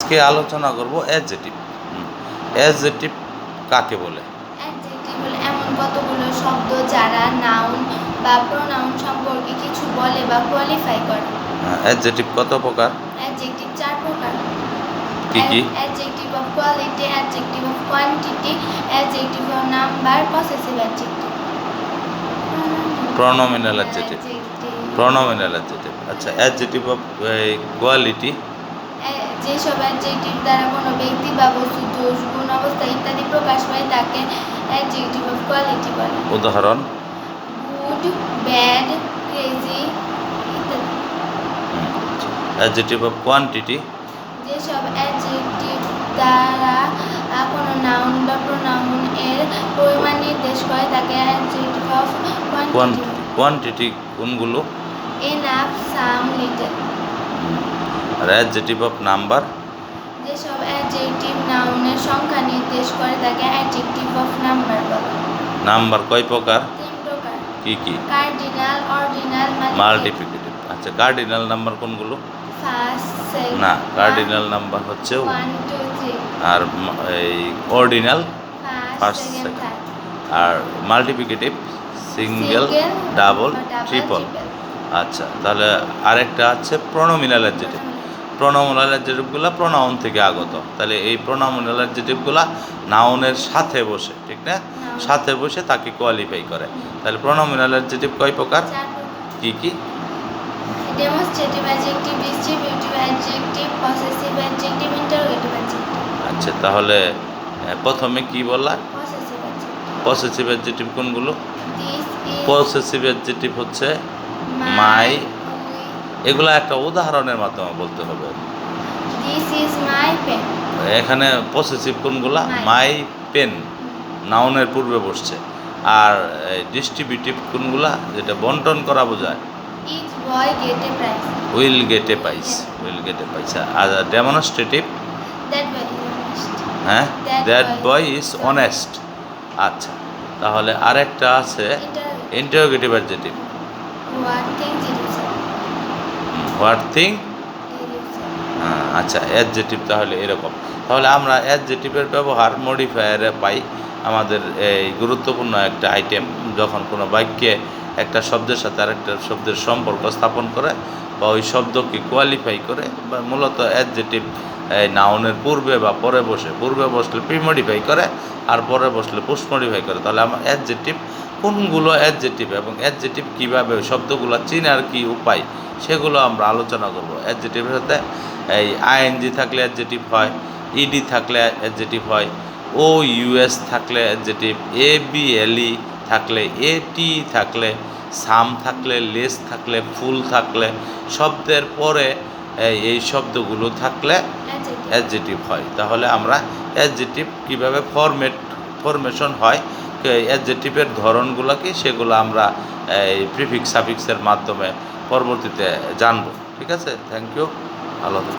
আজকে আলোচনা করব অ্যাডজেটিভ অ্যাডজেটিভ কাকে বলে? অ্যাডজেক্টিভ হলো এমন কতগুলো শব্দ যারা নাউন বা প্রোনাউন সম্পর্কে কিছু বলে বা কোয়ালিফাই করে। অ্যাডজেটিভ কত প্রকার? অ্যাডজেক্টিভ চার প্রকার। কি কি? Adjective of quality adjective of quantity adjective of number possessive adjective pronominal adjective pronominal adjective আচ্ছা অ্যাডজেটিভ অফ কোয়ালিটি যেসব অ্যাডজেক্টিভ দ্বারা কোনো ব্যক্তি বা বস্তু দোষ গুণ অবস্থা ইত্যাদি প্রকাশ পায় তাকে অ্যাডজেক্টিভ অফ কোয়ালিটি বলে। উদাহরণ? গুড ব্যাড ক্রেজি ইত্যাদি। অ্যাডজেটিভ অফ কোয়ান্টিটি যেসব অ্যাডজেক্টিভ দ্বারা কোনো নাউন বা প্রোনাউন এর পরিমাণ নির্দেশ করে তাকে অ্যাডজেক্টিভ অফ কোয়ান্টিটি কোয়ান্টিটি কোনগুলো? এনাফ সাম লিটল আর অ্যাডজেটিভ অফ নাম্বার যেসব অ্যাডজেক্টিভ নাউনের সংখ্যা নির্দেশ করে তাকে অ্যাডজেক্টিভ অফ নাম্বার বলে। নাম্বার কয় প্রকার? তিন প্রকার। কি কি? কার্ডিনাল অর্ডিনাল মাল্টিপ্লিকেটিভ আচ্ছা কার্ডিনাল নাম্বার কোনগুলো? না কার্ডিনাল নাম্বার হচ্ছে আর এই অর্ডিনাল ফার্স্ট সেকেন্ড আর মাল্টিপ্লিকেটিভ সিঙ্গেল ডাবল ট্রিপল আচ্ছা তাহলে আরেকটা আছে প্রণমিনাল অ্যাডজেটিভ প্রোনাউনাল অ্যাডজেটিভগুলো প্রোনাউন থেকে আগত। তাহলে এই প্রোনাউনাল অ্যাডজেটিভগুলো নাউনের সাথে বসে ঠিক না? সাথে বসে তাকে কোয়ালিফাই করে। তাহলে প্রোনাউনাল অ্যাডজেটিভ কয় প্রকার? কি কি? Adjective distributive adjective possessive adjective interrogative adjective আচ্ছা তাহলে প্রথমে কি বললা? পসেসিভ অ্যাডজেক্টিভ কোনগুলো? পসেসিভ অ্যাডজেটিভ হচ্ছে মাই এগুলো একটা উদাহরণের মাধ্যমে বলতে হবে। এখানে পসেসিভ কোনগুলা? মাই পেন নাউনের পূর্বে বসছে। আর ডিস্ট্রিবিউটিভ কোনগুলা? যেটা বন্টন করা বোঝায়। উইল গেট এ পাইস উইল গেট পাইস আর ডেমনস্ট্রেটিভ হ্যাঁ দ্যাট বয় ইজ অনেস্ট আচ্ছা তাহলে আরেকটা আছে ইন্টারোগেটিভ অ্যাডজেটিভ হোয়াট থিং আচ্ছা অ্যাডজেটিভ তাহলে এরকম। তাহলে আমরা অ্যাডজেটিভের ব্যবহার মডিফায়ারে পাই আমাদের এই গুরুত্বপূর্ণ একটা আইটেম যখন কোনো বাক্যে একটা শব্দের সাথে আরেকটা শব্দের সম্পর্ক স্থাপন করে বা ওই শব্দকে কোয়ালিফাই করে, বা মূলত অ্যাডজেটিভ নাউনের পূর্বে বা পরে বসে, পূর্বে বসলে প্রি মডিফাই করে আর পরে বসলে পোস্ট মডিফাই করে। তাহলে আমার অ্যাডজেটিভ কোনগুলো অ্যাডজেটিভ এবং অ্যাডজেটিভ কীভাবে শব্দগুলো চিনার কী উপায় সেগুলো আমরা আলোচনা করব। অ্যাডজেটিভের সাথে এই আইএনজি থাকলে অ্যাডজেটিভ হয় ইডি থাকলে অ্যাডজেটিভ হয় ও ইউএস থাকলে অ্যাডজেটিভ এ বি এলই থাকলে এ টি থাকলে সাম থাকলে লেস থাকলে ফুল থাকলে শব্দের পরে এই- শব্দগুলো থাকলে অ্যাডজেটিভ হয়। তাহলে আমরা অ্যাডজেটিভ কীভাবে ফরমেট ফরমেশন হয় অ্যাডজেটিভের ধরনগুলো কি সেগুলো আমরা এই প্রিফিক্স সাফিক্সের মাধ্যমে পরবর্তীতে জানব। ঠিক আছে? থ্যাংক ইউ হাফেজ।